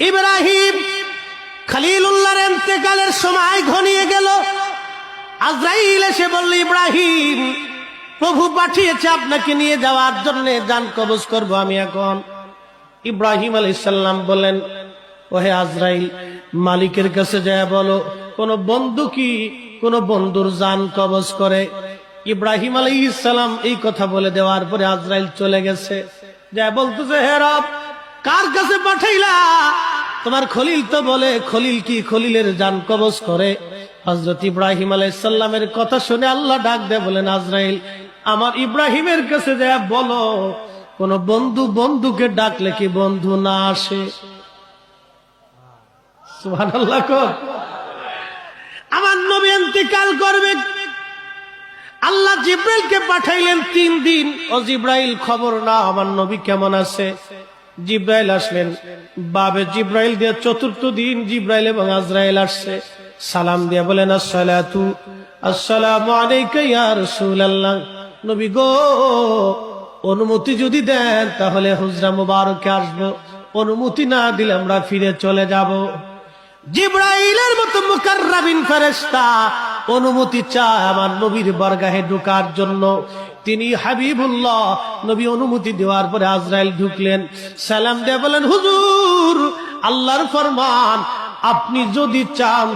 ইব্রাহিম খালিলুল্লাহর এন্তেকালের সময় ঘনিয়ে গেল। আজরাইল এসে বলল, ইব্রাহিম, প্রভু পাঠিয়েছে আপনাকে নিয়ে যাওয়ার জন্য, যান কবজ করব আমি এখন। ইব্রাহিম আলাইসাল্লাম বলেন ওহে আজরাইল, মালিকের কাছে যায় বলো, কোন বন্ধু কি কোন বন্ধুর জান কবজ করে? ইব্রাহিম আলাই ইসালাম এই কথা বলে দেওয়ার পরে আজরাইল চলে গেছে। যা বলতেছে, হে রব কার কাছে পাঠাইলা? তোমার খলিল তো বলে, খলিল কি খলিলের জান কবজ করে? হজরত ইব্রাহিম আলাইসাল্লামের কথা শুনে আল্লাহ ডাক দেয়, বলেন, আজরাইল, আমার ইব্রাহিমের কাছে যায় বলো, কোন বন্ধু বন্ধুকে ডাকলে কি বন্ধু না আসে? আমার নবী ইন্তেকাল করবে। আল্লাহ জিব্রাইলকে পাঠাইলেন তিন দিন। ও জিব্রাইল, খবর না, আমার নবী কেমন আছে? জিব্রাইল আসলেন। বাবে জিব্রাইল দিয়ে চতুর্থ দিন জিব্রাইল এবং আজরাইল আসছে। সালাম দিয়ে বলেন, আসসালাতু রাসূলুল্লাহ। নবী গো, অনুমতি যদি দেন, তাহলে হুজরা মুবারকে আসব। অনুমতি না দিলে আমরা ফিরে চলে যাব। জিব্রাইলের মতো মুকাররাবিন ফেরেশতা, অনুমতি চায় আমার নবীর বরগাহে ঢোকার জন্য। তিনি হাবিবুল্লাহ। নবী অনুমতি দেওয়ার পরে আজরাইল ঢুকলেন। সালাম দিয়ে বলেন, হুজুর, আল্লাহর ফরমান, আপনি যদি চান